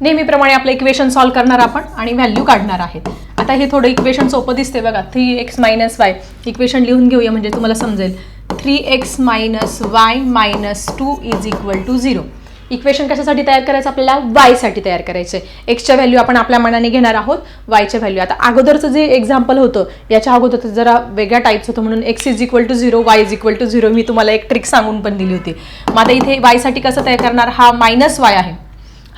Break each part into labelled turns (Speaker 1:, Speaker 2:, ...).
Speaker 1: नेहमीप्रमाणे आपलं equation solve करणार आपण आणि व्हॅल्यू काढणार आहेत. आता हे थोडं इक्वेशन सोपं दिसते बघा. Three X minus Y equation लिहून घेऊया म्हणजे तुम्हाला समजेल. Three X minus Y minus two is equal to zero equation कशासाठी तयार करायचं? आपल्याला वायसाठी तयार करायचं आहे एक्सच्या व्हॅल्यू आपण आपल्या मनाने घेणार आहोत वायच्या व्हॅल्यू आता अगोदरचं जे एक्झाम्पल होतं याच्या अगोदरचं जरा वेगळ्या टाईपचं होतं म्हणून X is equal to zero Y is equal to zero मी तुम्हाला एक ट्रिक सांगून पण दिली होती. मग आता इथे वायसाठी कसं तयार करणार? हा मायनस वाय आहे.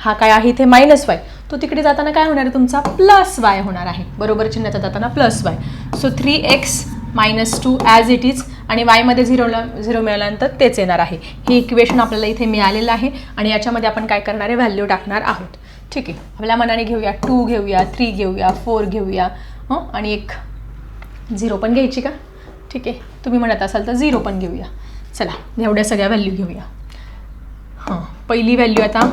Speaker 1: हा काय आहे? इथे मायनस वाय तो तिकडे जाताना काय होणार आहे? तुमचा प्लस वाय होणार आहे. बरोबर चिन्हाचा जाताना plus Y so three X minus two as it is आणि वायमध्ये झिरोला झिरो मिळाल्यानंतर तेच येणार आहे. हे इक्वेशन आपल्याला इथे मिळालेलं आहे आणि याच्यामध्ये आपण काय करणार आहे? व्हॅल्यू टाकणार आहोत. ठीक आहे. आपल्या मनाने घेऊया. टू घेऊया थ्री घेऊया फोर घेऊया. हं? आणि एक झिरो पण घ्यायची का? ठीक आहे. तुम्ही म्हणत असाल तर झिरो पण घेऊया. चला एवढ्या सगळ्या व्हॅल्यू घेऊया. हां. पहिली व्हॅल्यू आता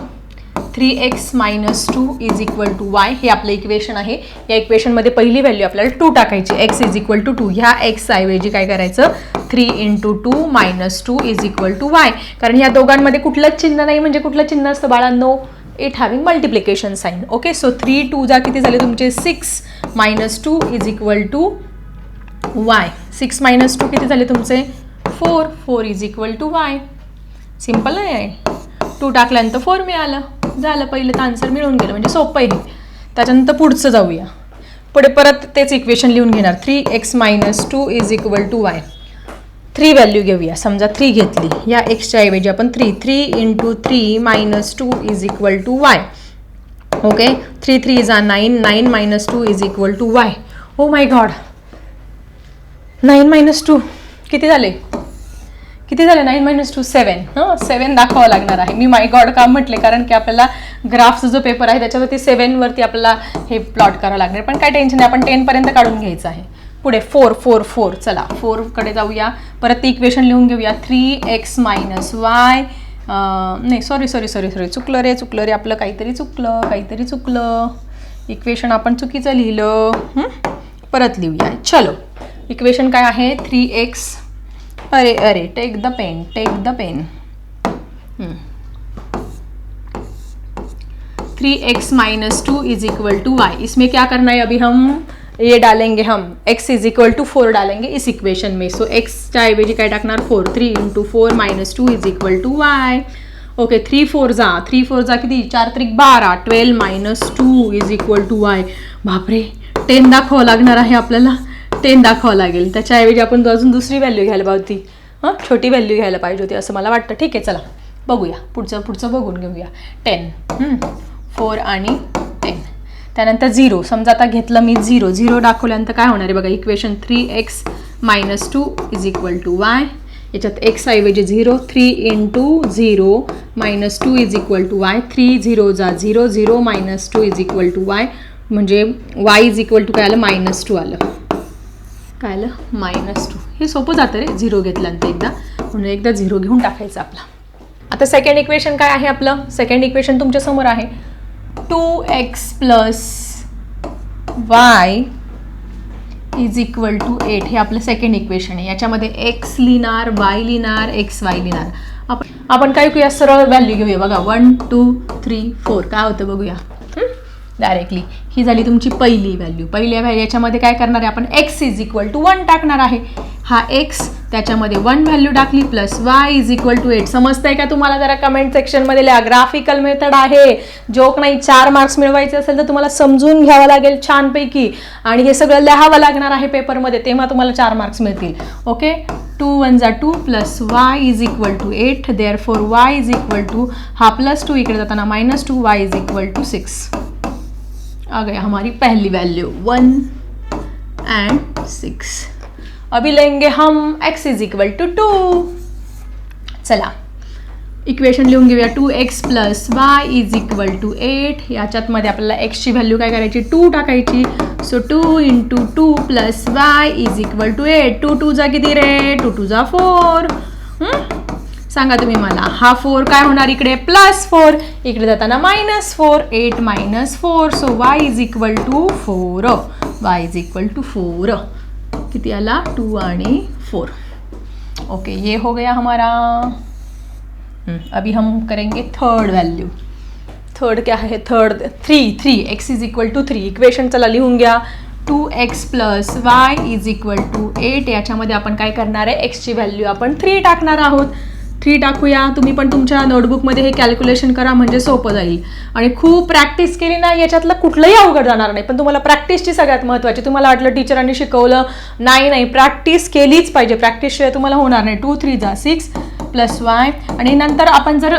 Speaker 1: three X minus two is equal to Y हे आपलं इक्वेशन आहे. या इक्वेशनमध्ये पहिली व्हॅल्यू आपल्याला टू टाकायची X is equal to two. ह्या एक्स ऐवजी काय करायचं? Three into two minus two is equal to Y. कारण ह्या दोघांमध्ये कुठलंच चिन्ह नाही म्हणजे कुठलं चिन्ह असतं बाळांनो? It having multiplication sign okay so three two जा किती झाले तुमचे? Six minus two is equal to Y six minus two किती झाले तुमचे? Four four is equal to Y simple नाही आहे. टू टाकल्यानंतर फोर मिळालं. झालं पहिलं तर आन्सर मिळून गेलं म्हणजे सोपं आहे. त्याच्यानंतर पुढचं जाऊया. पुढे परत तेच इक्वेशन लिहून घेणार. Three X minus two is equal to Y three value घेऊया. समजा थ्री घेतली. या एक्सच्या ऐवजी आपण three three into three minus two is equal to Y okay three three is ah nine nine minus two is equal to Y oh my God nine minus two किती झाले? किती झाले? नाईन मायनस टू सेवन हां? सेवन दाखवावं लागणार आहे. मी माय God का म्हटले? कारण की आपल्याला ग्राफचा जो पेपर आहे त्याच्यावरती सेवनवरती आपल्याला हे प्लॉट करावं लागणार. पण काय टेन्शन नाही. आपण टेनपर्यंत काढून घ्यायचं आहे. पुढे फोर फोर फोर चला फोरकडे जाऊया. परत ती इक्वेशन लिहून घेऊया. थ्री एक्स मायनस वाय नाही सॉरी सॉरी सॉरी सॉरी चुकलं रे चुकलं रे. आपलं काहीतरी चुकलं काहीतरी चुकलं. इक्वेशन आपण चुकीचं लिहिलं. परत लिहूया. चलो. इक्वेशन काय आहे? थ्री एक्स अरे अरे take the pen take the pen three X minus two is equal to Y इसमें क्या करना है अभी हम? ये डालेंगे हम. x is equal to four डालेंगे इस इक्वेशन में. सो x च्या ऐवजी काय टाकणार? Four three into four minus two is equal to Y okay three four जा. थ्री फोर जा किती? चार त्रिक बारा. Twelve minus two is equal to Y बापरे टेन दाखवावं लागणार आहे आपल्याला. टेन दाखवावं लागेल. त्याच्याऐवजी आपण अजून दुसरी व्हॅल्यू घ्यायला पाहिजे होती हां? छोटी व्हॅल्यू घ्यायला पाहिजे होती असं मला वाटतं. ठीक आहे चला. बघूया. पुढचं पुढचं बघून घेऊया. टेन फोर आणि टेन त्यानंतर झिरो समजा आता घेतलं मी झिरो झिरो दाखवल्यानंतर काय होणार आहे बघा? Equation three X minus two is equal to Y याच्यात एक्सऐवजी zero three into zero minus two is equal to Y three zero जा zero zero minus two is equal to Y म्हणजे Y is equal to काय आलं? Minus two आलं. काय आलं? Minus two हे सोपं जातं रे झिरो घेतल्यानंतर एकदा. म्हणून एकदा झिरो घेऊन टाकायचं आपला. आता सेकंड इक्वेशन काय आहे आपलं? सेकंड इक्वेशन तुमच्यासमोर आहे. Two X plus Y is equal to eight हे आपलं सेकंड इक्वेशन आहे. याच्यामध्ये एक्स लिहिणार वाय लिहिणार एक्स वाय लिहिणार. आपण आपण काय ऐकूया? सरळ व्हॅल्यू घेऊया. बघा वन टू थ्री फोर काय होतं बघूया? डायरेक्टली ही झाली तुमची पहिली व्हॅल्यू पहिल्या व्हॅल्यू याच्यामध्ये काय करणार आहे आपण? X is equal to one टाकणार आहे. हा एक्स त्याच्यामध्ये वन व्हॅल्यू टाकली plus Y is equal to eight समजतंय का तुम्हाला? जरा कमेंट सेक्शनमध्ये लिहा. ग्राफिकल मेथड आहे. जोक नाही चार मार्क्स मिळवायचे असेल तर तुम्हाला समजून घ्यावं लागेल छानपैकी. आणि हे सगळं लिहावं लागणार आहे पेपरमध्ये तेव्हा तुम्हाला चार मार्क्स मिळतील. ओके टू वन जा two plus Y is equal to eight there four Y is equal to हा प्लस टू इकडे जाताना minus two Y is equal to six आ गया हमारी पहली वैल्यू वन एंड सिक्स अभी लेंगे हम x is equal to two चला। इक्वेशन लिहून घेऊया two X plus Y is equal to eight याच्यात मध्ये आपल्याला एक्सची व्हॅल्यू काय करायची? टू टाकायची. So two into two plus Y is equal to eight two two जा किती रे? टू टू जा फोर सांगा तुम्ही मला. हा फोर काय होणार इकडे? प्लस फोर इकडे जाताना minus four eight minus four so Y is equal to four Y is equal to four किती आला? टू आणि फोर ओके ये हो गया हमारा. अभी हम करेंगे थर्ड वैल्यू थर्ड क्या आहे third three three X is equal to three equation चला लिहून घ्या. Two X plus Y is equal to eight याच्यामध्ये आपण काय करणार आहे? एक्सची व्हॅल्यू आपण थ्री टाकणार आहोत. फी टाकूया तुम्ही पण तुमच्या नोटबुकमध्ये हे कॅल्क्युलेशन करा म्हणजे सोपं जाईल. आणि खूप प्रॅक्टिस केली ना याच्यातलं कुठलंही अवघड जाणार नाही. पण तुम्हाला प्रॅक्टिसची सगळ्यात महत्त्वाची तुम्हाला वाटलं टीचरांनी शिकवलं नाही नाही प्रॅक्टिस केलीच पाहिजे. प्रॅक्टिसशिवाय तुम्हाला होणार नाही. टू थ्री जा. सिक्स प्लस वाय आणि नंतर आपण जर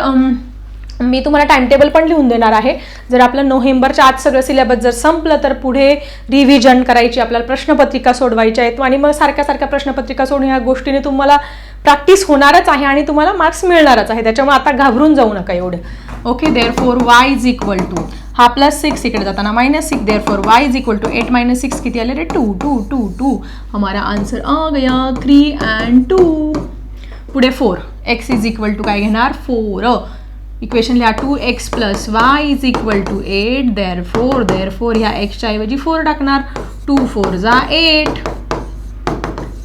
Speaker 1: मी तुम्हाला टाइमटेबल पण लिहून देणार आहे. जर आपलं नोव्हेंबरच्या आत सगळं सिलेबस जर संपलं तर पुढे रिव्हिजन करायची आपल्याला प्रश्नपत्रिका सोडवायच्या आहेत. आणि मग सारख्या सारख्या प्रश्नपत्रिका सोडून ह्या गोष्टीने तुम्हाला प्रॅक्टिस होणारच आहे आणि तुम्हाला मार्क्स मिळणारच आहे. त्याच्यामुळे आता घाबरून जाऊ नका एवढं. Okay there four Y is equal to हा प्लस सिक्स इकडे जाताना minus six there four Y is equal to eight minus six किती आले रे? टू टू टू टू हमारा आन्सर आ गया थ्री अँड टू पुढे four X is equal to काय घेणार? फोर इक्वेशन लिहा two X plus Y is equal to eight there four there four ह्या एक्सच्या ऐवजी फोर टाकणार. टू फोर जा एट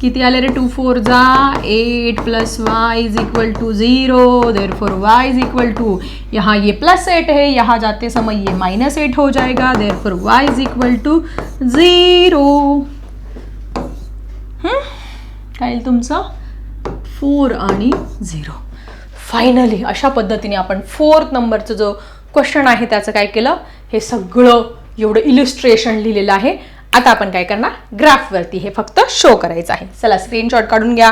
Speaker 1: किती आले रे? टू फोर जा eight plus Y is equal to zero there four Y is equal to यहाँ ये प्लस एट है यहाँ जाते समय ये माइनस एट हो जाएगा there four Y is equal to zero काय येईल तुमचं? फोर आणि झिरो फायनली अशा पद्धतीने आपण फोर्थ नंबरचं जो क्वेश्चन आहे त्याचं काय केलं? हे सगळं एवढं इलिस्ट्रेशन लिहिलेलं आहे. आता आपण काय करणार? ग्राफवरती हे फक्त शो करायचं आहे. चला स्क्रीनशॉट काढून घ्या.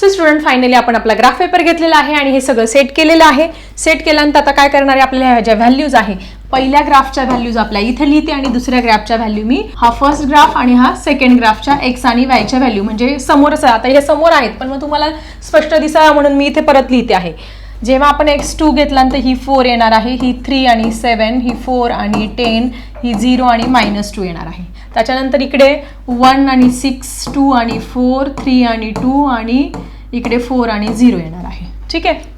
Speaker 1: सो स्टुडंट फायनली आपण आपला ग्राफ पेपर घेतलेला आहे आणि हे सगळं सेट केलेलं आहे. सेट केल्यानंतर आता काय करणार आहे? आपल्या ह्या ज्या व्हॅल्यूज आहे पहिल्या ग्राफच्या व्हॅल्यूज आपल्या इथे लिहिते आणि दुसऱ्या ग्राफच्या व्हॅल्यू मी हा फर्स्ट ग्राफ आणि हा सेकंड ग्राफच्या एक्स आणि वायच्या व्हॅल्यू म्हणजे समोरच आता हे समोर आहेत पण मग तुम्हाला स्पष्ट दिसावा म्हणून मी इथे परत लिहिते आहे. जेव्हा आपण एक्स टू घेतल्यानंतर ही फोर येणार आहे ही थ्री आणि सेवन ही फोर आणि टेन ही झिरो आणि मायनस टू येणार आहे. त्याच्यानंतर इकडे वन आणि सिक्स टू आणि फोर थ्री आणि टू आणि इकडे फोर आणि झिरो येणार आहे. ठीक आहे?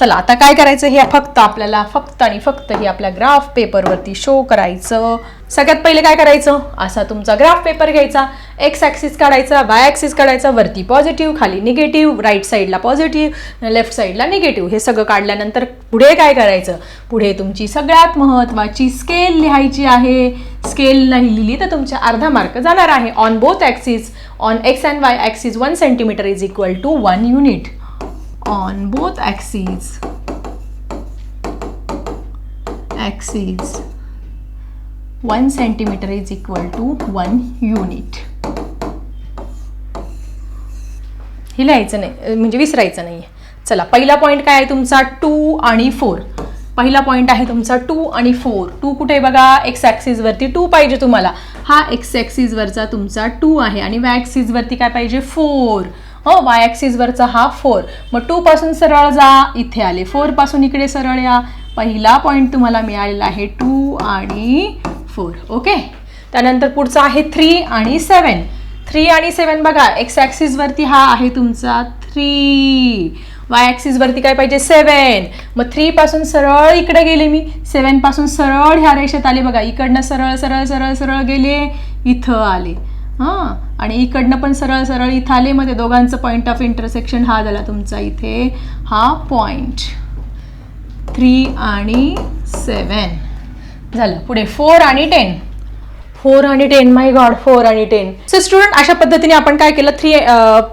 Speaker 1: चला आता काय करायचं? हे फक्त आपल्याला फक्त आणि फक्त हे आपल्या ग्राफ पेपरवरती शो करायचं. सगळ्यात पहिले काय करायचं? असा तुमचा ग्राफ पेपर घ्यायचा. एक्स ॲक्सिस काढायचा वाय ॲक्सिस काढायचा वरती पॉझिटिव्ह खाली निगेटिव्ह राईट साईडला पॉझिटिव्ह लेफ्ट साईडला निगेटिव्ह हे सगळं काढल्यानंतर पुढे काय करायचं? पुढे तुमची सगळ्यात महत्त्वाची स्केल लिहायची आहे. स्केल नाही लिहिली तर तुमच्या अर्धा मार्क जाणार आहे. On both axis on X and Y axis one centimetre is equal to one unit on both axes. Axes. 1 centimeter is equal to 1 unit. हे लिहायचं नाही म्हणजे विसरायचं नाही चला पहिला पॉईंट काय आहे तुमचा? टू आणि फोर पहिला पॉईंट आहे तुमचा टू आणि फोर टू कुठे आहे बघा? एक्स ॲक्सिसवरती टू पाहिजे तुम्हाला. हा एक्स ॲक्सिसवरचा तुमचा टू आहे आणि वाय ॲक्सिसवरती काय पाहिजे? फोर हो वाय ॲक्सिसवरचा हा फोर मग टूपासून सरळ जा इथे आले फोरपासून इकडे सरळ या. पहिला पॉईंट तुम्हाला मिळालेला आहे टू आणि फोर ओके त्यानंतर पुढचा आहे थ्री आणि सेवन थ्री आणि सेवन बघा एक्स ॲक्सिसवरती हा आहे तुमचा थ्री वाय ॲक्सिसवरती काय पाहिजे? सेवन मग थ्रीपासून सरळ इकडे गेले मी. सेवनपासून सरळ ह्या रेषेत आले बघा. इकडनं सरळ सरळ सरळ सरळ गेले इथं आले. हां आणि इकडनं पण सरळ सरळ इथं आले मग ते दोघांचं पॉईंट ऑफ इंटरसेक्शन हा झाला तुमचा इथे. हा पॉईंट थ्री आणि सेवन झालं. पुढे फोर आणि टेन फोर आणि टेन माय गॉड फोर आणि टेन सो स्टुडंट अशा पद्धतीने आपण काय केलं? थ्री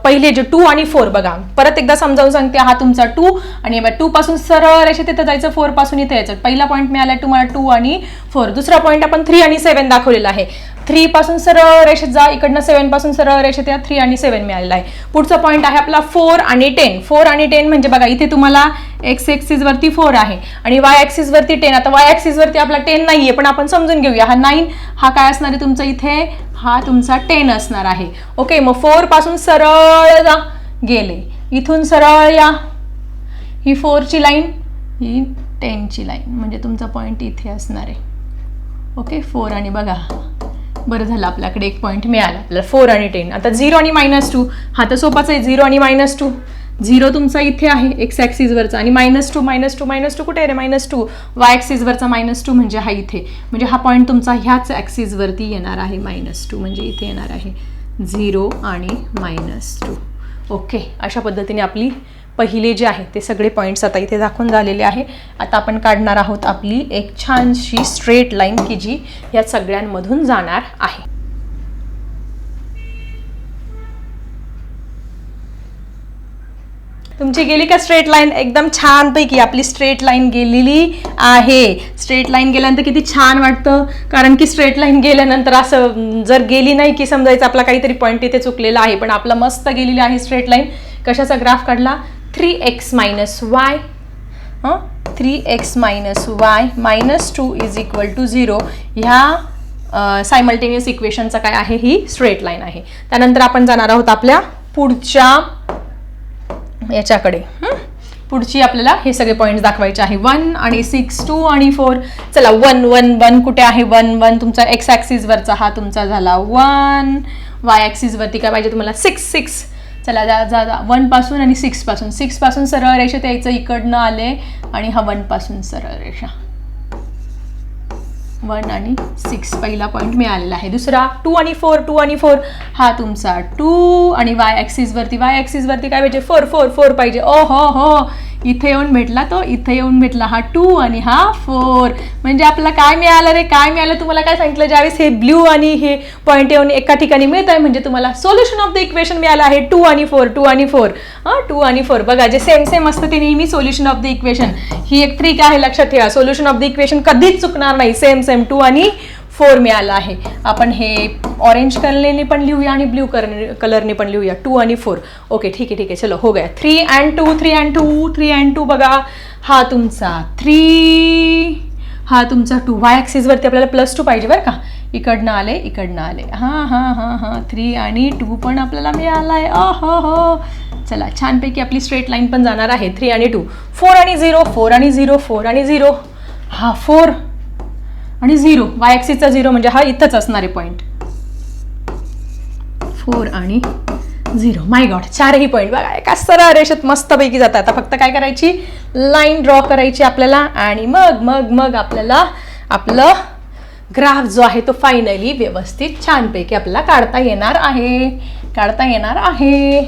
Speaker 1: पहिले जे टू आणि फोर बघा. परत एकदा समजावून सांगते हा तुमचा टू आणि टू पासून सरळ रेषे तिथं जायचं फोरपासून इथे यायचं. पहिला पॉईंट मिळाला तुम्हाला टू आणि फोर दुसरा पॉईंट आपण थ्री आणि सेवन दाखवलेला आहे. थ्री पासून सरळ रेषेत जा. इकडनं सेव्हनपासून सरळ रेषेत या. थ्री आणि सेवन मिळालेला आहे. पुढचा पॉईंट आहे आपला फोर आणि टेन फोर आणि टेन म्हणजे बघा इथे तुम्हाला एक्स एक्सिस वरती फोर आहे आणि वाय ऍक्सिस वरती टेन आता वाय ऍक्सिस वरती आपला टेन नाहीये पण आपण समजून घेऊया. हा नाईन हा काय असणार आहे तुमचा इथे? हा तुमचा टेन असणार आहे. ओके मग फोरपासून सरळ जा. गेले. इथून सरळ या. ही फोरची लाईन ही टेनची लाईन म्हणजे तुमचा पॉईंट इथे असणार आहे. ओके फोर आणि बघा. बरं झालं आपल्याकडे एक पॉईंट मिळाला. आपल्याला फोर आणि टेन आता झिरो आणि मायनस टू हा तर सोपाच आहे झिरो आणि मायनस टू झिरो तुमचा इथे आहे एक्स ॲक्सिसवरचा आणि minus two minus two minus two कुठे आहे रे? मायनस टू वाय ॲक्सिसवरचा मायनस टू म्हणजे हा इथे. म्हणजे हा पॉईंट तुमचा ह्याच ॲक्सिसवरती येणार आहे मायनस टू म्हणजे इथे येणार आहे. झिरो आणि मायनस टू ओके अशा पद्धतीने आपली पहिले जे आहे ते सगळे पॉईंट्स आता इथे दाखवून झालेले आहे. आता आपण काढणार आहोत आपली एक छानशी स्ट्रेट लाईन की जी या सगळ्यांमधून जाणार आहे. तुमची गेली का स्ट्रेट लाईन एकदम छानपैकी आपली स्ट्रेट लाईन गेलेली आहे. स्ट्रेट लाईन गेल्यानंतर किती छान वाटतं. कारण की स्ट्रेट लाईन गेल्यानंतर असं जर गेली नाही की समजायचं आपला काहीतरी पॉईंट तिथे चुकलेला आहे. पण आपला मस्त गेलेली आहे स्ट्रेट लाईन कशाचा ग्राफ काढला? थ्री एक्स मायनस वाय हां three X minus Y minus two is equal to zero ह्या सायमल्टेनियस इक्वेशनचा काय आहे? ही स्ट्रेट लाईन आहे. त्यानंतर आपण जाणार आहोत आपल्या पुढच्या याच्याकडे. पुढची आपल्याला हे सगळे पॉईंट्स दाखवायचे आहे. वन आणि सिक्स टू आणि फोर चला वन वन वन कुठे आहे? वन वन तुमचा एक्स ॲक्सिसवरचा हा तुमचा झाला वन वाय ॲक्सिसवरती काय पाहिजे तुम्हाला? सिक्स सिक्स चला जा जा जा. वनपासून आणि सिक्सपासून सिक्सपासून सरळ रेषेत यायचं. इकडनं आले आणि हा वनपासून सरळ रेषा. वन आणि सिक्स पहिला पॉईंट मिळालेला आहे. दुसरा टू आणि फोर टू आणि फोर हा तुमचा टू आणि वाय ॲक्सिसवरती वाय ॲक्सिसवरती काय पाहिजे? फोर फोर फोर पाहिजे. ओ हो. हो इथे येऊन भेटला तो इथे येऊन भेटला हा टू आणि हा फोर म्हणजे आपला काय मिळालं रे? काय मिळालं? तुम्हाला काय सांगितलं? ज्यावेळेस हे ब्ल्यू आणि हे पॉईंट येऊन एका ठिकाणी मिळत आहे म्हणजे तुम्हाला सोल्युशन ऑफ द इक्वेशन मिळालं आहे. टू आणि फोर टू आणि फोर हां टू आणि फोर बघा जे सेम सेम असतं ते नेहमी सोल्युशन ऑफ द इक्वेशन ही एक ट्रिक आहे लक्षात ठेवा. सोल्युशन ऑफ द इक्वेशन कधीच चुकणार नाही. सेम सेम टू आणि फोर मिळालं आहे. आपण हे ऑरेंज कलरने पण लिहूया आणि ब्ल्यू कलर कलरने पण लिहूया. टू आणि फोर ओके ठीक आहे ठीक आहे. चलो हो गया. Three and two three and two three and two बघा. हा तुमचा थ्री हा तुमचा टू वाय ॲक्सिसवरती आपल्याला प्लस टू पाहिजे बरं का? इकडनं आले इकडनं आले. हां हां हां हां. थ्री आणि टू पण आपल्याला मिळाला आहे अ हो. हो चला छानपैकी आपली स्ट्रेट लाईन पण जाणार आहे. थ्री आणि टू फोर आणि झिरो फोर आणि झिरो फोर आणि झिरो हा फोर आणि झिरो वाय ॲक्सिसचा झिरो म्हणजे हा इथंच असणारे पॉईंट फोर आणि झिरो. माय गॉड चारही पॉईंट बघा एका सरळ रेषेत मस्तपैकी जातात. आता फक्त काय करायची? लाईन ड्रॉ करायची आपल्याला आणि मग मग मग आपल्याला आपलं ग्राफ जो आहे तो फायनली व्यवस्थित छानपैकी आपल्याला काढता येणार आहे. काढता येणार आहे.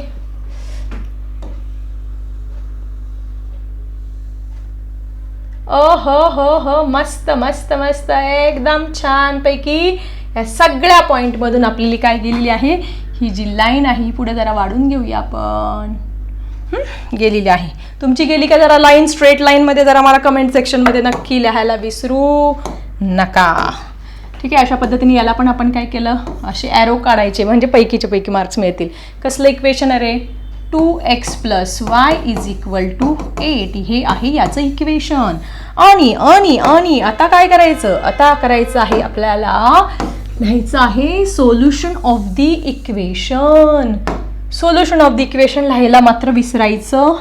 Speaker 1: ओ हो हो हो मस्त मस्त मस्त एकदम छानपैकी या सगळ्या पॉईंटमधून आपली काय गेलेली आहे? ही जी लाईन आहे ही पुढे जरा वाढून घेऊया आपण. गेलेली आहे. तुमची गेली का जरा लाईन स्ट्रेट लाईनमध्ये जरा मला कमेंट सेक्शनमध्ये नक्की लिहायला विसरू नका. ठीक आहे अशा पद्धतीने याला पण आपण काय केलं? असे ॲरो काढायचे म्हणजे पैकीचे पैकी मार्क्स मिळतील. कसलं इक्वेशन अरे two X plus Y is equal to eight. हे आहे याचं इक्वेशन. आणि आणि आणि आता काय करायचं? आता करायचं आहे आपल्याला लिहायचं आहे solution of the equation solution of the equation लिहायला मात्र विसरायचं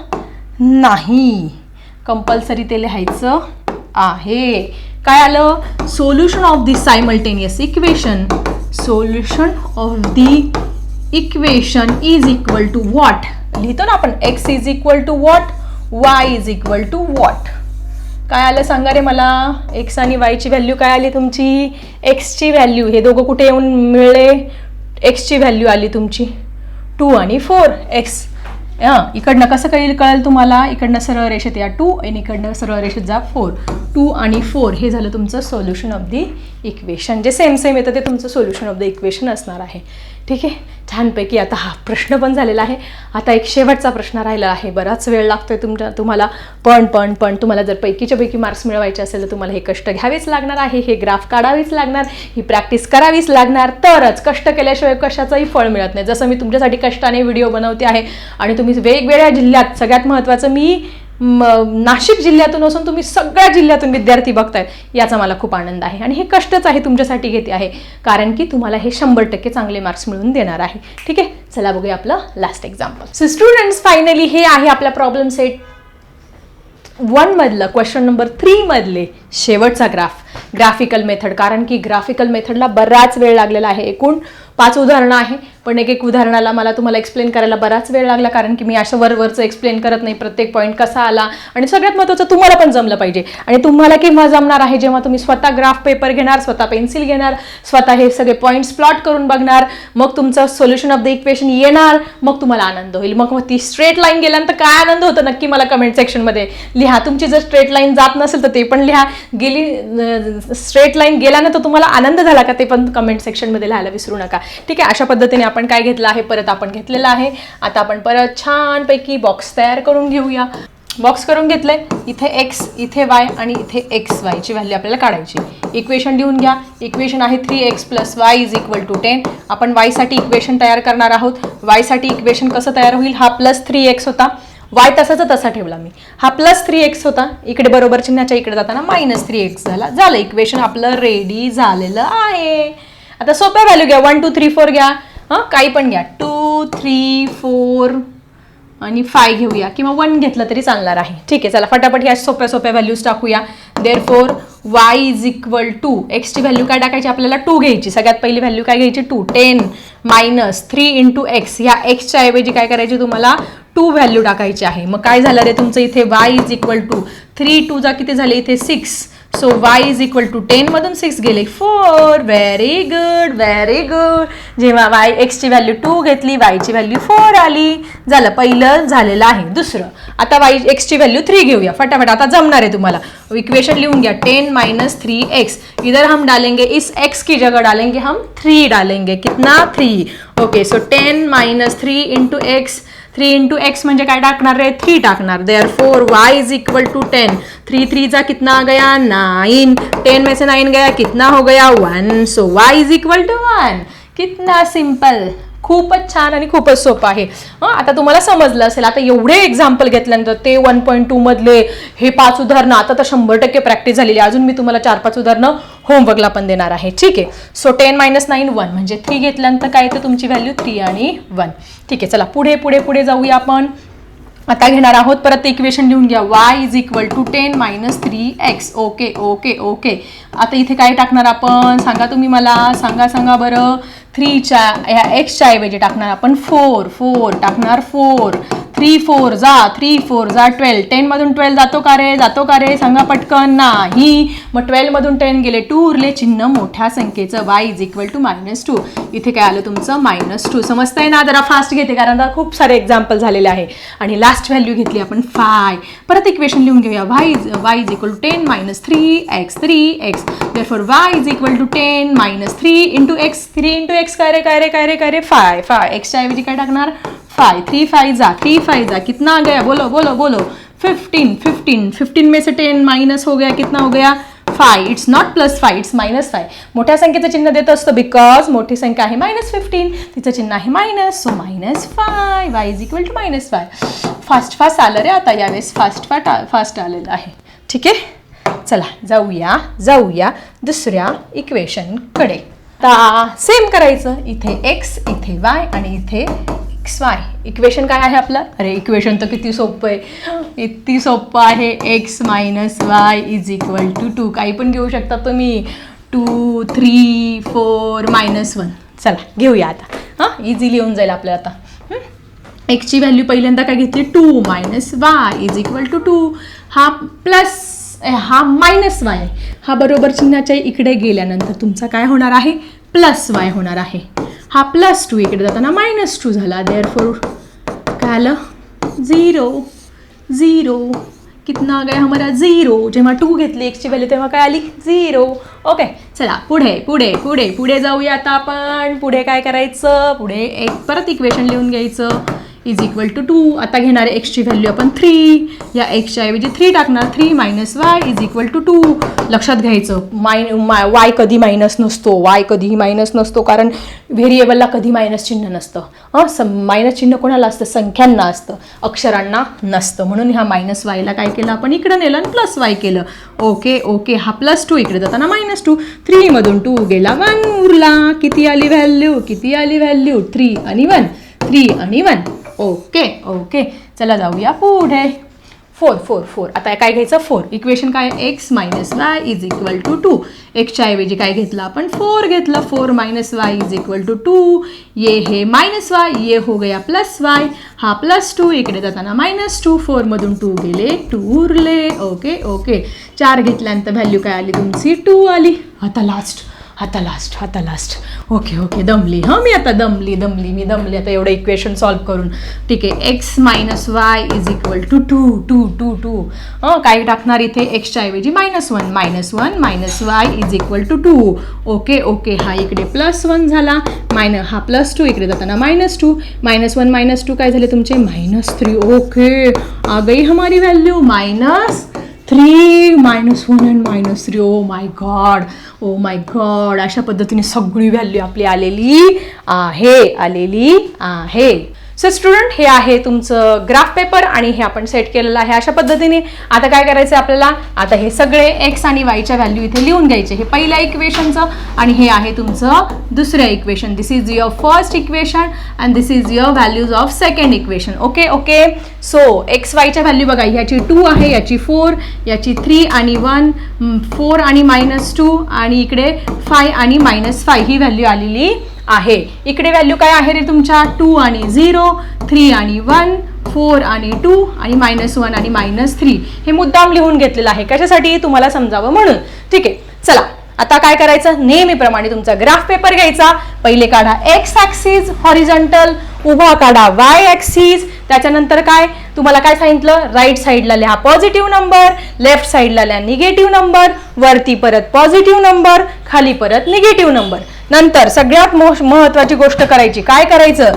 Speaker 1: नाही. कंपल्सरी ते लिहायचं आहे. काय आलं? Solution of the simultaneous equation solution of the equation is equal to what लिहितो ना आपण X is equal to what Y is equal to what काय आलं सांगा रे मला? एक्स आणि वायची व्हॅल्यू काय आली तुमची? एक्सची व्हॅल्यू हे दोघं कुठे येऊन मिळले? एक्सची व्हॅल्यू आली तुमची. टू आणि फोर एक्स हां इकडनं कसं कळेल कळेल तुम्हाला? इकडनं सरळ रेषेत या टू आणि इकडनं सरळ रेषेत जा फोर टू आणि फोर हे झालं तुमचं सोल्युशन ऑफ दी इक्वेशन जे सेम सेम येतं ते तुमचं सोल्युशन ऑफ द इक्वेशन असणार आहे. ठीक आहे? छानपैकी आता हा प्रश्न पण झालेला आहे. आता एक शेवटचा प्रश्न राहिला आहे. बराच वेळ लागतो आहे तुमच्या तुम्हाला. पण पण पण तुम्हाला जर पैकीच्या पैकी मार्क्स मिळवायचे असेल तर तुम्हाला हे कष्ट घ्यावेच लागणार आहे. हे ग्राफ काढावीच लागणार. ही प्रॅक्टिस करावीच लागणार. तरच कष्ट केल्याशिवाय कशाचंही फळ मिळत नाही. जसं मी तुमच्यासाठी कष्टाने व्हिडिओ बनवते आहे आणि तुम्ही वेगवेगळ्या जिल्ह्यात सगळ्यात महत्त्वाचं मी नाशिक जिल्ह्यातून असून तुम्ही सगळ्या जिल्ह्यातून विद्यार्थी बघतायत याचा मला खूप आनंद आहे. आणि हे कष्टच आहे तुमच्यासाठी घेते आहे कारण की तुम्हाला हे शंभर टक्के चांगले मार्क्स मिळून देणार आहे. ठीक आहे? चला बघूया आपलं last example so students finally हे आहे आपला प्रॉब्लेम सेट वन मधलं क्वेश्चन नंबर थ्री मधले शेवटचा ग्राफ ग्राफिकल मेथड कारण की ग्राफिकल मेथडला बराच वेळ लागलेला आहे. एकूण पाच उदाहरणं आहे. पण एक एक उदाहरणाला मला तुम्हाला एक्सप्लेन करायला बराच वेळ लागला कारण की मी असं वरवरचं एक्सप्लेन करत नाही. प्रत्येक पॉईंट कसा आला? आणि सगळ्यात महत्त्वाचं तुम्हाला पण जमलं पाहिजे. आणि तुम्हाला केव्हा जमणार आहे? जेव्हा तुम्ही स्वतः ग्राफ पेपर घेणार स्वतः पेन्सिल घेणार स्वतः हे सगळे पॉईंट्स प्लॉट करून बघणार मग तुमचं सोल्युशन ऑफ द इक्वेशन येणार मग तुम्हाला आनंद होईल. मग मग ती स्ट्रेट लाईन गेल्यानंतर काय आनंद होतो? नक्की मला कमेंट सेक्शनमध्ये लिहा. तुमची जर स्ट्रेट लाईन जात नसेल तर ते पण लिहा. गेली स्ट्रेट लाईन गेल्यानंतर तुम्हाला आनंद झाला का ते पण कमेंट सेक्शनमध्ये लिहायला विसरू नका. ठीक आहे? अशा पद्धतीने आपण आपण काय घेतलं आहे परत आपण घेतलेलं आहे. आता आपण परत छानपैकी बॉक्स तयार करून घेऊया. बॉक्स करून घेतले इथे एक्स इथे वाय आणि इथे एक्स वायची व्हॅल्यू आपल्याला काढायची इक्वेशन लिहून घ्या. इक्वेशन आहे three X plus Y is equal to ten आपण वायसाठी इक्वेशन तयार करणार आहोत. वायसाठी इक्वेशन कसं तयार होईल? हा प्लस थ्री एक्स होता. वाय तसाचा तसा ठेवला मी. हा प्लस थ्री एक्स होता. इकडे बरोबर चिन्हाच्या इकडे जाताना मायनस थ्री एक्स झाला. झालं. इक्वेशन आपलं रेडी झालेलं आहे. आता सोप्या व्हॅल्यू घ्या. वन टू थ्री फोर घ्या. हां? काही पण घ्या. टू थ्री फोर आणि फाय घेऊया. किंवा वन घेतलं तरी चालणार आहे. ठीक आहे चला फटाफट या सोप्या सोप्या व्हॅल्यूज टाकूया. Therefore Y is equal to एक्सची value काय टाकायची आपल्याला? टू घ्यायची. सगळ्यात पहिली व्हॅल्यू काय घ्यायची? Two ten minus three into X ह्या एक्सच्या ऐवजी काय करायची तुम्हाला? टू व्हॅल्यू टाकायची आहे. मग काय झालं रे तुमचं इथे? Y is equal to three two जा किती झाले? इथे six so Y is equal to टेनमधून six गेले. Four very good very good जेव्हा वाय एक्सची व्हॅल्यू टू घेतली वायची व्हॅल्यू फोर आली. झालं पहिलं झालेलं आहे. दुसरं आता वाय एक्सची व्हॅल्यू थ्री घेऊया. फटाफट आता जमणार आहे तुम्हाला. इक्वेशन लिहून घ्या. टेन माइनस थ्री एक्स इधर हम डालेंगे इस एक्स की जगह डालेंगे हम थ्री डालेंगे. कितना three okay so ten minus three into X three into X म्हणजे काय टाकणार रे? थ्री टाकणार. Therefore Y is equal to ten three थ्रीचा कितना आ गया? नाइन टेन में से नाइन गया कितना हो गया? One so Y is equal to one कितना सिंपल खूपच छान आणि खूपच सोपं आहे. हं, आता तुम्हाला समजलं असेल आता एवढे एक्झाम्पल घेतल्यानंतर ते वन पॉईंट टू मधले हे पाच उदाहरणं आता तर शंभर टक्के प्रॅक्टिस झालेली आहे. अजून मी तुम्हाला चार पाच उदाहरणं होमवर्कला पण देणार आहे. ठीक आहे? So ten minus nine one म्हणजे थ्री घेतल्यानंतर काय येतं? तुमची व्हॅल्यू थ्री आणि वन ठीक आहे चला. पुढे पुढे पुढे जाऊया आपण. आता घेणार आहोत परत इक्वेशन लिहून घ्या. Y is equal to ten minus three X okay okay okay आता इथे काय टाकणार आपण? सांगा तुम्ही मला. सांगा सांगा बरं. थ्रीच्या ह्या एक्सच्या ऐवजी टाकणार आपण फोर फोर टाकणार फोर थ्री फोर जा थ्री फोर जा ट्वेल्व टेनमधून ट्वेल्व जातो का रे? जातो का रे? सांगा पटकन. नाही. मग ट्वेल्वमधून टेन गेले. टू उरले चिन्ह मोठ्या संख्येचं. Y is equal to minus two इथे काय आलं तुमचं? मायनस टू समजतंय ना? जरा फास्ट घेते कारण आता खूप सारे एक्झाम्पल झालेले आहे. आणि लास्ट व्हॅल्यू घेतली आपण फाय परत इक्वेशन लिहून घेऊया. Y is Y is equal to ten minus three X three X for Y is equal to ten minus three into X three into X काय रे काय रे काय रे काय रे? फाय फाय एक्सच्या ऐवजी काय टाकणार? फाइव थ्री फाइव जा थ्री फाइव जा कितना आ गया? बोलो बोलो बोलो। फिफ्टीन फिफ्टीन फिफ्टीन में से टेन माइनस हो गया कितना हो गया? Five it's not plus five it's minus five मोठ्या संख्येचं चिन्ह देत असतो बिकॉज मोठी संख्या आहे मायनस फिफ्टीन तिचं चिन्ह आहे minus so minus five Y is equal to minus five fast fast आलं रे आता यावेळेस फास्ट फास्ट फास्ट आलेलं आहे. ठीक आहे? चला जाऊया जाऊया दुसऱ्या इक्वेशनकडे आता सेम करायचं. इथे एक्स इथे वाय आणि इथे एक्स वाय. इक्वेशन काय आहे आपलं? अरे इक्वेशन तर किती सोपं आहे. किती सोपं आहे. X minus Y is equal to two. काही पण घेऊ शकता तुम्ही. Two three four minus one. चला घेऊया आता. हां? इझी लिहून जाईल आपल्याला आता. एक्सची व्हॅल्यू पहिल्यांदा काय घेतली? Two minus Y is equal to two. हा प्लस हा मायनस वाय. हा बरोबर चिन्हाच्या इकडे गेल्यानंतर तुमचा काय होणार आहे? प्लस वाय होणार आहे. हा प्लस टू इकडे जाताना मायनस टू झाला. देअर फोर काय आलं? झिरो झिरो कितना आ गया हमारा? झिरो जेव्हा टू घेतली एक्सची व्हॅल्यू तेव्हा काय आली? झिरो ओके चला पुढे पुढे पुढे पुढे जाऊया आता आपण. पुढे काय करायचं? पुढे एक परत इक्वेशन लिहून घ्यायचं. इज इक्वल टू टू आता घेणार एक्सची व्हॅल्यू आपण थ्री या एक्सच्या ऐवजी थ्री टाकणार. Three minus Y is equal to two लक्षात घ्यायचं. माय माय वाय कधी मायनस नसतो. वाय कधीही मायनस नसतो. कारण व्हेरिएबलला कधी मायनस चिन्ह नसतं. हां? स मायनस चिन्ह कोणाला असतं? संख्यांना असतं. अक्षरांना नसतं. म्हणून ह्या मायनस वायला काय केलं आपण? इकडं नेलं आणि प्लस वाय केलं. ओके ओके हा प्लस टू इकडे जाताना मायनस टू थ्रीमधून टू गेला वन उरला. किती आली व्हॅल्यू किती आली व्हॅल्यू थ्री आणि वन थ्री आणि वन ओके ओके. चला जाऊया पुढे. Four four four. आता काय घ्यायचं? फोर. इक्वेशन काय? X minus Y is equal to two एक्सच्या ऐवजी काय घेतलं आपण? फोर घेतलं. Four minus Y is equal to two ये हे मायनस वाय ये हो गया प्लस वाय हा प्लस टू इकडे जाताना मायनस टू फोरमधून टू गेले. टू उरले. Okay okay. चार घेतल्यानंतर व्हॅल्यू काय आली तुमची? टू आली. आता लास्ट आता लास्ट आता लास्ट ओके ओके दमली. हां मी आता दमली दमली मी दमली. आता एवढं इक्वेशन सॉल्व करून. ठीक आहे X minus Y is equal to two two two two हां काय टाकणार इथे एक्सच्या ऐवजी minus one minus one minus Y is equal to two okay okay हा इकडे प्लस वन झाला. मायन हा प्लस टू इकडे जाताना minus two minus one minus two काय झाले तुमचे? मायनस थ्री ओके आ गई हमारी value minus three minus one and minus three oh my god oh my god अशा पद्धतीने सगळी व्हॅल्यू आपली आलेली आहे आलेली आहे. सो स्टुडंट हे आहे तुमचं ग्राफ पेपर आणि हे आपण सेट केलेलं आहे अशा पद्धतीने. आता काय करायचं आहे आपल्याला? आता हे सगळे एक्स आणि वायच्या व्हॅल्यू इथे लिहून घ्यायचे. हे पहिल्या इक्वेशनचं आणि हे आहे तुमचं दुसऱ्या equation this is your first equation and this is your values of second equation okay okay so X वायच्या value बघा. याची टू आहे याची फोर याची थ्री आणि वन फोर आणि मायनस टू आणि इकडे फाय आणि मायनस फाय ही व्हॅल्यू आलेली आहे. इकडे व्हॅल्यू काय आहे रे तुमच्या? टू आणि झिरो थ्री आणि वन फोर आणि टू आणि मायनस वन आणि मायनस थ्री हे मुद्दाम लिहून घेतलेलं आहे. कशासाठी? तुम्हाला समजावं म्हणून. ठीक आहे. चला आता काय करायचं? नेहमीप्रमाणे तुमचा ग्राफ पेपर घ्यायचा. पहिले काढा एक्स ॲक्सिस हॉरिझॉन्टल उभा काढा वाय ॲक्सिस त्याच्यानंतर काय? तुम्हाला काय सांगितलं? राईट साईडला लिहा पॉझिटिव्ह नंबर लेफ्ट साईडला लिहा निगेटिव्ह नंबर वरती परत पॉझिटिव्ह नंबर खाली परत निगेटिव्ह नंबर नंतर सगळ्यात मोश महत्वाची गोष्ट करायची. काय करायचं?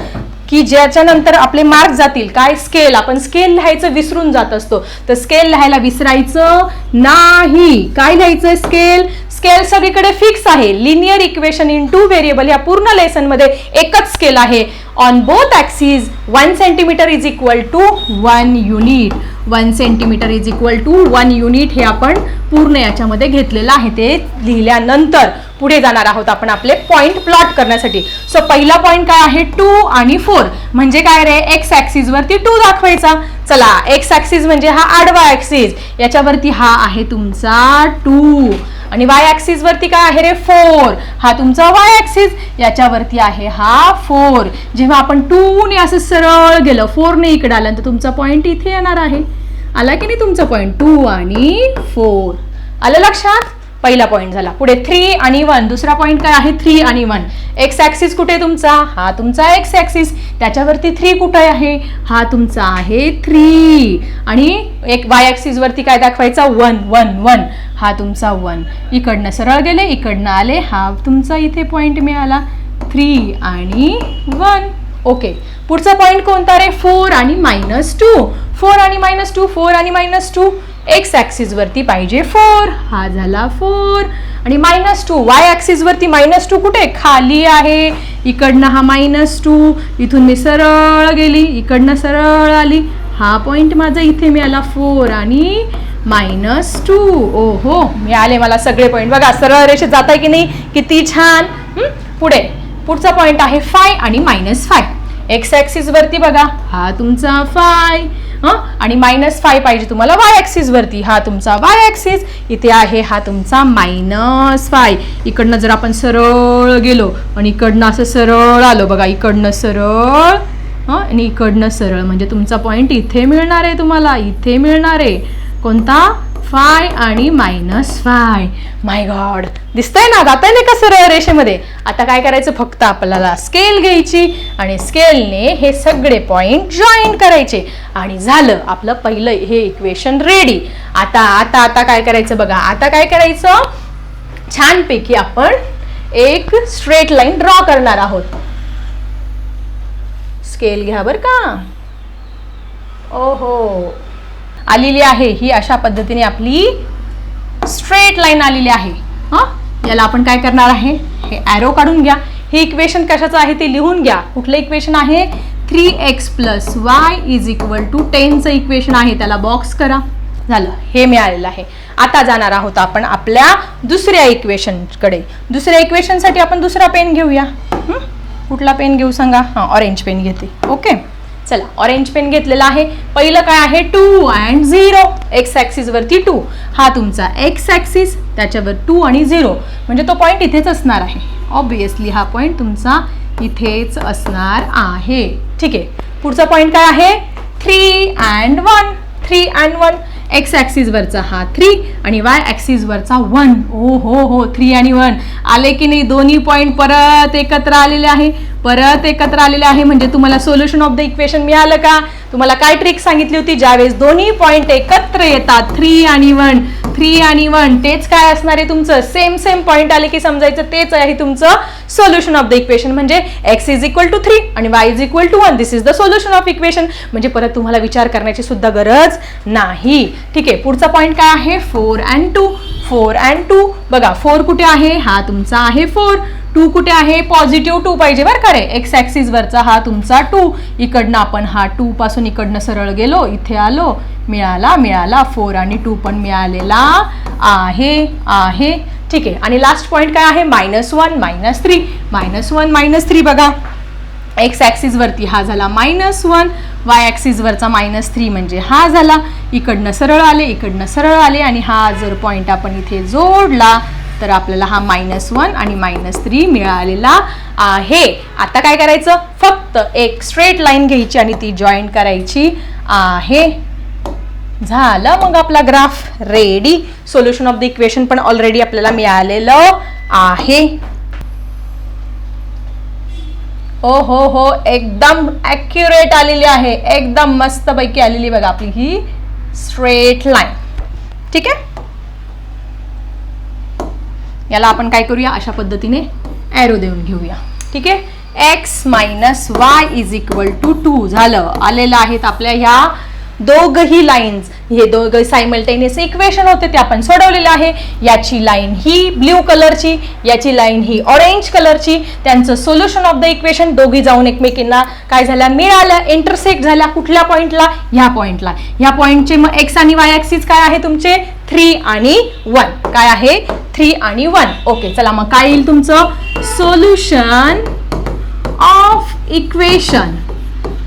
Speaker 1: की ज्याच्यानंतर आपले मार्क जातील काय स्केल आपण स्केल लिहायचं विसरून जात असतो. तर स्केल लिहायला विसरायचं नाही. काय लिहायचं स्केल? स्केल सगळीकडे फिक्स आहे. Linear equation in two variable या पूर्ण लेसनमध्ये एकच स्केल आहे. On both axis one centimetre is equal to one unit one centimetre is equal to one unit हे आपण पूर्ण याच्यामध्ये घेतलेलं आहे. ते लिहिल्यानंतर पुढे जाणार आहोत आपण आपले पॉईंट प्लॉट करण्यासाठी. सो पहिला पॉईंट काय आहे? टू आणि फोर म्हणजे काय रे? एक्स ॲक्सिसवरती टू दाखवायचा. चला एक्स ॲक्सिस म्हणजे हा आडवा ॲक्सिस याच्यावरती हा आहे तुमचा टू आणि वाय ॲक्सिस वरती काय आहे रे? फोर हा तुमचा वाय ॲक्सिस याच्यावरती आहे हा फोर जेव्हा आपण टू ने असं सरळ गेलं फोरने इकडे आलं तर तुमचा पॉइंट इथे येणार आहे. आला की नाही तुमचा पॉइंट टू आणि फोर आलं लक्षात? पहिला पॉईंट झाला. पुढे थ्री आणि वन दुसरा पॉईंट काय आहे? थ्री आणि वन एक्स ॲक्सिस कुठे आहे तुमचा? हा तुमचा एक्स ॲक्सिस त्याच्यावरती थ्री कुठे आहे? हा तुमचा आहे थ्री आणि एक वाय ॲक्सिसवरती काय दाखवायचा? वन वन वन हा तुमचा वन इकडनं सरळ गेले इकडनं आले. हा तुमचा इथे पॉईंट मिळाला थ्री आणि वन ओके पुढचा पॉईंट कोणता रे? फोर आणि मायनस टू फोर आणि मायनस टू फोर आणि मायनस टू एक्स ॲक्सिसवरती पाहिजे फोर हा झाला फोर आणि मायनस टू वाय ॲक्सिसवरती मायनस टू कुठे? खाली आहे. इकडनं हा मायनस टू इथून मी सरळ गेली. इकडनं सरळ आली. हा पॉईंट माझा इथे मिळाला फोर आणि मायनस टू ओ हो मिळाले मला सगळे पॉईंट बघा सरळ रेषेत जात आहे की नाही? किती छान. पुढे. पुढचा पॉईंट आहे फाय आणि मायनस फाय एक्स ॲक्सिसवरती बघा. हा तुमचा फाय हं? आणि मायनस फाय पाहिजे तुम्हाला वाय ॲक्सिस वरती. हा तुमचा वाय ॲक्सिस इथे आहे हा तुमचा मायनस फाय इकडनं जर आपण सरळ गेलो आणि इकडनं असं सरळ आलो बघा इकडनं सरळ हां? आणि इकडनं सरळ. म्हणजे तुमचा पॉईंट इथे मिळणार आहे तुम्हाला इथे मिळणार आहे. कोणता? फाय आणि मायनस फाय. माय गॉड दिसतंय ना? जाताय ना का सरळ रेषेमध्ये? आता काय करायचं फक्त आपल्याला स्केल घ्यायची आणि स्केलने हे सगळे पॉइंट जॉईन करायचे. आणि झालं. आपलं पहिलं हे इक्वेशन रेडी आता आता आता काय करायचं बघा. आता काय करायचं? छानपैकी आपण एक स्ट्रेट लाईन ड्रॉ करणार आहोत. स्केल घ्या बरं का? ओहो. आलेली आहे ही अशा पद्धतीने आपली स्ट्रेट लाईन आलेली आहे. हां? याला आपण काय करणार आहे? हे ॲरो काढून घ्या. हे इक्वेशन कशाचं आहे ते लिहून घ्या. कुठलं इक्वेशन आहे? Three X plus Y is equal to टेनचं equation आहे. त्याला बॉक्स करा. झालं. हे मिळालेलं आहे. आता जाणार आहोत आपण आपल्या दुसऱ्या इक्वेशनकडे दुसऱ्या इक्वेशनसाठी आपण दुसरा पेन घेऊया. कुठला पेन घेऊ सांगा? हां ऑरेंज पेन घेते. ओके चला ऑरेंज पेन घेतलेला आहे. पहिलं काय आहे? Two and zero X axis वरती टू हा तुमचा एक्स ॲक्सिस त्याच्यावर टू आणि झिरो म्हणजे तो पॉईंट इथेच असणार आहे. ऑब्विसली हा पॉईंट तुमचा इथेच असणार आहे. ठीक आहे. पुढचा पॉईंट काय आहे? Three and one three and one X ॲक्सिसवरचा हा थ्री आणि वाय ॲक्सिसवरचा वन ओ हो हो थ्री आणि वन आले की नाही दोन्ही पॉईंट परत एकत्र आलेले आहे. परत एकत्र आलेले आहे म्हणजे तुम्हाला सोल्युशन ऑफ द इक्वेशन मिळालं का? तुम्हाला काय ट्रिक सांगितली होती? ज्यावेळेस दोन्ही पॉईंट एकत्र येतात थ्री आणि वन थ्री आणि वन तेच काय असणार आहे तुमचं? सेम सेम पॉईंट आले की समजायचं तेच आहे तुमचं सोल्युशन ऑफ द इक्वेशन म्हणजे X is equal to three आणि Y is equal to one this is the solution of equation म्हणजे परत तुम्हाला विचार करण्याची सुद्धा गरज नाही. ठीक आहे पुढचा पॉईंट काय आहे? Four and two four and two बघा फोर कुठे आहे? हा तुमचा आहे फोर टू कुठे आहे? पॉझिटिव्ह टू पाहिजे बरं का रे. एक्स ॲक्सिसवरचा हा तुमचा टू इकडनं आपण हा टू पासून इकडनं सरळ गेलो इथे आलो. मिळाला मिळाला फोर आणि टू पण मिळालेला आहे आहे. ठीक आहे. आणि लास्ट पॉईंट काय आहे? Minus one minus three minus one minus three बघा. एक्स ॲक्सिसवरती हा झाला मायनस वन वाय ॲक्सिसवरचा मायनस थ्री म्हणजे हा झाला. इकडनं सरळ आले इकडनं सरळ आले आणि हा जर पॉईंट आपण इथे जोडला तर आपल्याला हा मायनस वन आणि मायनस थ्री मिळालेला आहे. आता काय करायचं? फक्त एक स्ट्रेट लाईन घ्यायची आणि ती जॉईन करायची आहे. झालं मग आपला graph ready solution of the equation पण ऑलरेडी आपल्याला मिळालेलं आहे. हो हो हो एकदम ॲक्युरेट आलेली आहे. एकदम मस्तपैकी आलेली बघा आपली ही स्ट्रेट लाईन ठीक आहे? याला आपण काय करूया? अशा पद्धतीने ॲरो देऊन घेऊया. ठीक आहे? X minus Y is equal to two झालं. आलेलं आहेत आपल्या ह्या दोघही लाईन्स हे दोघं सायमल्टेनियस इक्वेशन होते ते आपण सोडवलेलं आहे. याची लाईन ही ब्ल्यू कलरची याची लाईन ही ऑरेंज कलरची त्यांचं सोल्युशन ऑफ द इक्वेशन दोघी जाऊन एकमेकींना काय झाल्या मिळाल्या इंटरसेक्ट झाल्या कुठल्या पॉईंटला ह्या पॉईंटला ह्या पॉईंटचे मग एक्स आणि वाय ॲक्सिस काय आहे तुमचे? थ्री आणि वन काय आहे? थ्री आणि वन ओके चला मग काय येईल तुमचं? Solution of equation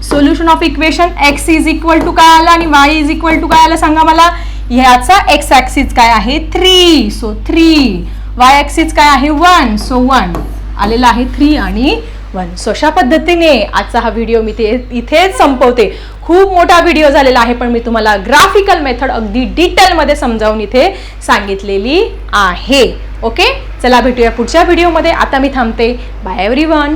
Speaker 1: solution of equation X is equal to काय आलं आणि वाय इज इक्वल टू काय आलं सांगा मला? ह्याचा एक्स ॲक्सिस काय आहे? Three so three Y axis काय आहे? वन सो वन आलेला आहे थ्री आणि वन सो अशा पद्धतीने आजचा हा व्हिडिओ मी ते इथेच संपवते. खूप मोठा व्हिडिओ झालेला आहे पण मी तुम्हाला ग्राफिकल मेथड अगदी डिटेलमध्ये समजावून इथे सांगितलेली आहे. ओके चला भेटूया पुढच्या व्हिडिओमध्ये आता मी थांबते. Bye every one